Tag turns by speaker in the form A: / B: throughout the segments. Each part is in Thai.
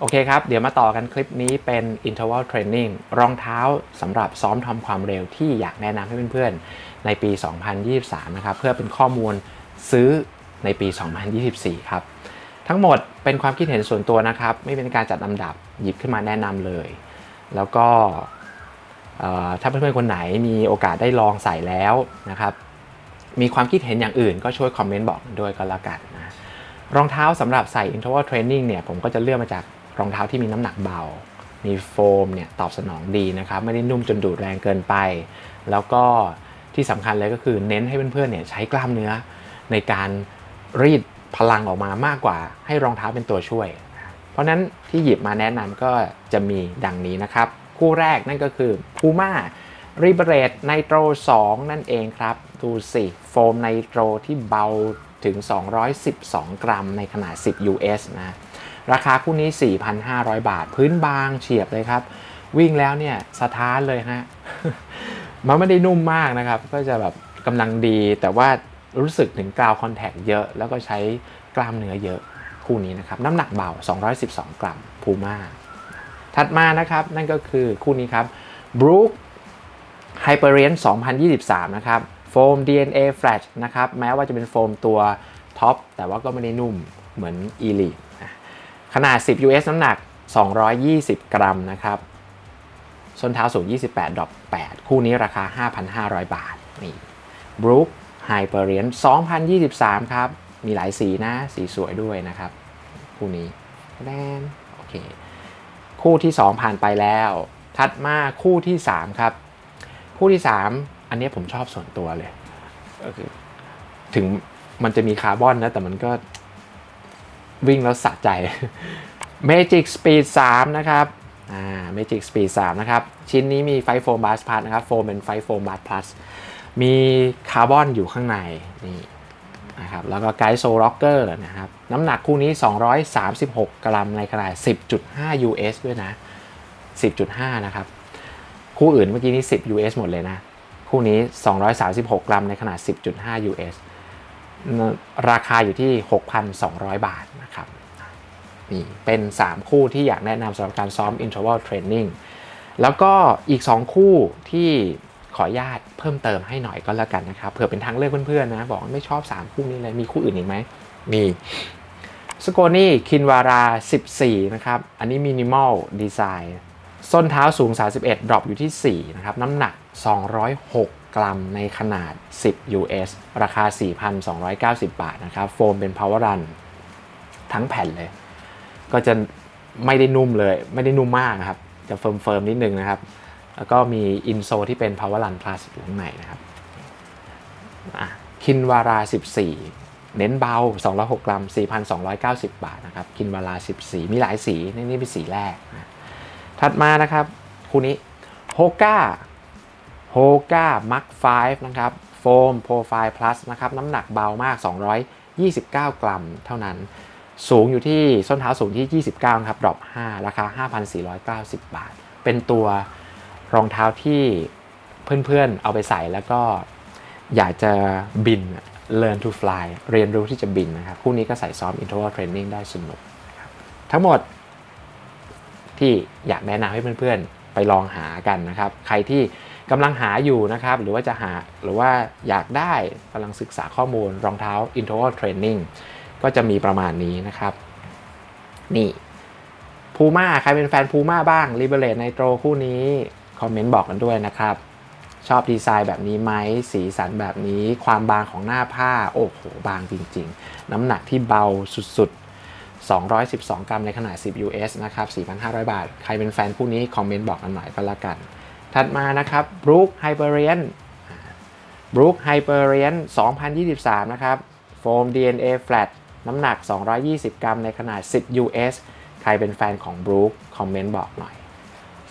A: โอเคครับ เดี๋ยวมาต่อกันคลิปนี้เป็น interval training รองเท้าสำหรับซ้อมทำความเร็วที่อยากแนะนำให้เพื่อนๆ ในปี 2023 นะครับ เพื่อเป็นข้อมูลซื้อในปี 2024 ครับ ทั้งหมดเป็นความคิดเห็นส่วนตัวนะครับ ไม่เป็นการจัดลำดับหยิบขึ้นมาแนะนำเลย แล้วก็ถ้าเพื่อนๆ คนไหนมีโอกาสได้ลองใส่แล้วนะครับ มีความคิดเห็นอย่างอื่นก็ช่วยคอมเมนต์บอกด้วยก็แล้วกันนะรองเท้าสำหรับใส่ interval training เนี่ยผมก็จะเลือกมาจาก รองเท้าที่มีน้ำหนักเบา มีโฟมเนี่ยตอบสนองดีนะครับ ไม่ได้นุ่มจนดูดแรงเกินไป แล้วก็ที่สำคัญเลยก็คือเน้นให้เพื่อนๆเนี่ยใช้กล้ามเนื้อในการรีดพลังออกมามากกว่าให้รองเท้าเป็นตัวช่วย เพราะฉะนั้นที่หยิบมาแนะนำก็จะมีดังนี้นะครับ คู่แรกนั่นก็คือ Puma r e b e r a t e Nitro 2 นั่นเองครับ ดูสิโฟมไนโตรที่เบาถึง 212 กรัมในขนาด 10 US นะ ราคาคู่นี้ 4,500 บาท พื้นบางเฉียบเลยครับ วิ่งแล้วเนี่ยสะท้านเลยฮะมันไม่ได้นุ่มมากนะครับ ก็จะแบบกำลังดีแต่ว่ารู้สึกถึงกราวคอนแทคเยอะ แล้วก็ใช้กล้ามเนื้อเยอะคู่นี้นะครับ น้ำหนักเบา 212 กรัมพูม่าถัดมานะครับ นั่นก็คือคู่นี้ครับ Brook Hyperion 2023 นะครับ โฟม DNA Flash นะครับ แม้ว่าจะเป็นโฟมตัวท็อปแต่ว่าก็ไม่ได้นุ่มเหมือน Elite ขนาด 10 US น้ำหนัก 220 กรัมนะครับส้นเท้าสูง 28ดอก8คู่นี้ราคา 5,500 บาท นี่ Brook Hyperion 2023 ครับ มีหลายสีนะ สีสวยด้วยนะครับ คู่นี้แดนโอเค คู่ที่ 2 ผ่านไปแล้ว ถัดมาคู่ที่ 3 ครับ คู่ที่ 3 อันนี้ผมชอบส่วนตัวเลย ถึงมันจะมีคาร์บอนนะ แต่มันก็ วิ่งแล้วสะใจ Magic Speed 3 นะครับอ่า Magic Speed 3 นะครับ ชิ้นนี้มีไฟโฟมบัสพ u ันะครับโฟมเป็นไฟโฟมบัสพลัสมีคาร์บอนอยู่ข้างในนี่นะครับแล้วก็ไกด์โซล็อกเกอร์นะครับ น้ำหนักคู่นี้ 236 กรัมในขนาด 10.5 US ด้วยนะ 10.5 นะครับ คู่อื่นเมื่อกี้นี้ 10 US หมดเลยนะ คู่นี้ 236 กรัมในขนาด 10.5 US ราคาอยู่ที่ 6,200 บาทนะครับนี่เป็น 3 คู่ที่อยากแนะนำสำหรับการซ้อม interval training แล้วก็อีก 2 คู่ที่ขออนุญาตเพิ่มเติมให้หน่อยก็แล้วกันนะครับเผื่อเป็นทางเลือกเพื่อนๆนะ บอกไม่ชอบ 3 คู่นี้เลย มีคู่อื่นอีกไหมมีสโกนี่คินวารา 14 นะครับ อันนี้มินิมอลดีไซน์ส้นเท้าสูง 31 ดรอปอยู่ที่ 4 นะครับ น้ำหนัก 206 กรัมในขนาด 10 US ราคา 4,290 บาทนะครับ โฟมเป็น Power Run ทั้งแผ่นเลย ก็จะไม่ได้นุ่มเลย ไม่ได้นุ่มมากนะครับ จะเฟิร์มเฟิร์มๆนิดนึงนะครับ แล้วก็มีอินโซที่เป็น Power Run Plus อยู่ข้างในนะครับคินวารา 14 เน้นเบา 206 กรัม 4,290 บาทนะครับ คินวารา 14 มีหลายสี นี่นี่เป็นสีแรกนะถัดมานะครับ คู่นี้โฮก้า โฮก้ามัก5นะครับโฟมโปรไฟล์ plus นะครับน้ำหนักเบามาก 229 กรัมเท่านั้น สูงอยู่ที่ส้นเท้าสูงที่ 29นะครับดรอป5 ราคา 5,490 บาท เป็นตัวรองเท้าที่เพื่อนๆเอาไปใส่แล้วก็อยากจะบิน learn to fly เรียนรู้ที่จะบินนะครับ คู่นี้ก็ใส่ซ้อม interval training ได้สนุกนะครับทั้งหมดที่อยากแนะนำให้เพื่อนๆ ไปลองหากันนะครับ ใครที่ กำลังหาอยู่นะครับหรือว่าจะหาหรือว่าอยากได้กำลังศึกษาข้อมูลรองเท้า interval training ก็จะมีประมาณนี้นะครับ นี่พูม่าใครเป็นแฟนพูม่าบ้าง Liberate Nitro คู่นี้ คอมเมนต์บอกกันด้วยนะครับ ชอบดีไซน์แบบนี้ไหมสีสันแบบนี้ ความบางของหน้าผ้า โอ้โห บางจริง ๆ น้ำหนักที่เบาสุดๆ 212 กรัมในขนาด 10 US นะครับ 4,500 บาท ใครเป็นแฟนคู่นี้ คอมเมนต์บอกกันหน่อยก็แล้วกัน ถัดมานะครับ Brook Hyperion Brook Hyperion 2023 นะครับโฟม DNA Flat น้ำหนัก 220 กรัม ในขนาด 10 US ใครเป็นแฟนของ Brook คอมเมนต์บอกหน่อย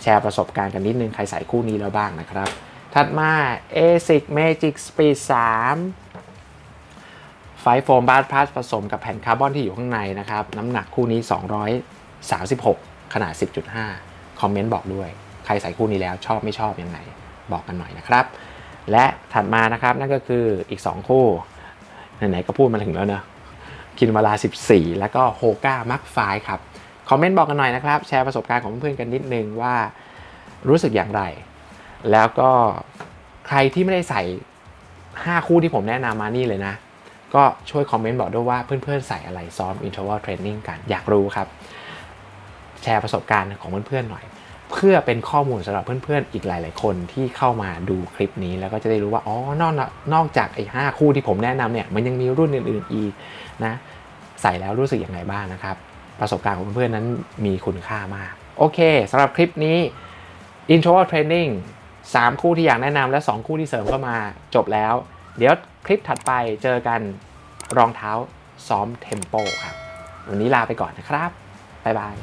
A: แชร์ประสบการณ์กันนิดนึง ใครใส่คู่นี้แล้วบ้างนะครับ ถัดมา ASIC Magic Speed 3 ไฟโฟมบาร์พลัสผสมกับแผ่นคาร์บอนที่อยู่ข้างในนะครับ น้ำหนักคู่นี้ 236 ขนาด 10.5 คอมเมนต์บอกด้วย ใครใส่คู่นี้แล้วชอบไม่ชอบยังไงบอกกันหน่อยนะครับ และถัดมานะครับนั่นก็คืออีก 2 คู่ไหนๆก็พูดมาถึงแล้วเนอะคินวาลา 14 แล้วก็โฮก้ามักไฟครับคอมเมนต์บอกกันหน่อยนะครับแชร์ประสบการณ์ของเพื่อนๆกันนิดนึงว่ารู้สึกอย่างไร แล้วก็ใครที่ไม่ได้ใส่ 5 คู่ที่ผมแนะนำมานี่เลยนะ ก็ช่วยคอมเมนต์บอกด้วยว่าเพื่อนๆใส่อะไรซ้อม interval training กันอยากรู้ครับ แชร์ประสบการณ์ของเพื่อนๆหน่อย เพื่อเป็นข้อมูลสำหรับเพื่อนๆ อีกหลาย ๆ คนที่เข้ามาดูคลิปนี้ แล้วก็จะได้รู้ว่า อ๋อนอกนอกจากไอ้ห้าคู่ที่ผมแนะนำเนี่ย มันยังมีรุ่นอื่น ๆ อีกนะ ใส่แล้วรู้สึกอยังไงบ้างนะครับ ประสบการณ์ของเพื่อนๆ นั้นมีคุณค่ามาก โอเคสำหรับคลิปนี้ interval training 3 คู่ที่อยากแนะนำและ 2 คู่ที่เสริมเข้ามาจบแล้ว เดี๋ยวคลิปถัดไปเจอกันรองเท้าซ้อมเทมโปครับ วันนี้ลาไปก่อนนะครับบ๊ายบาย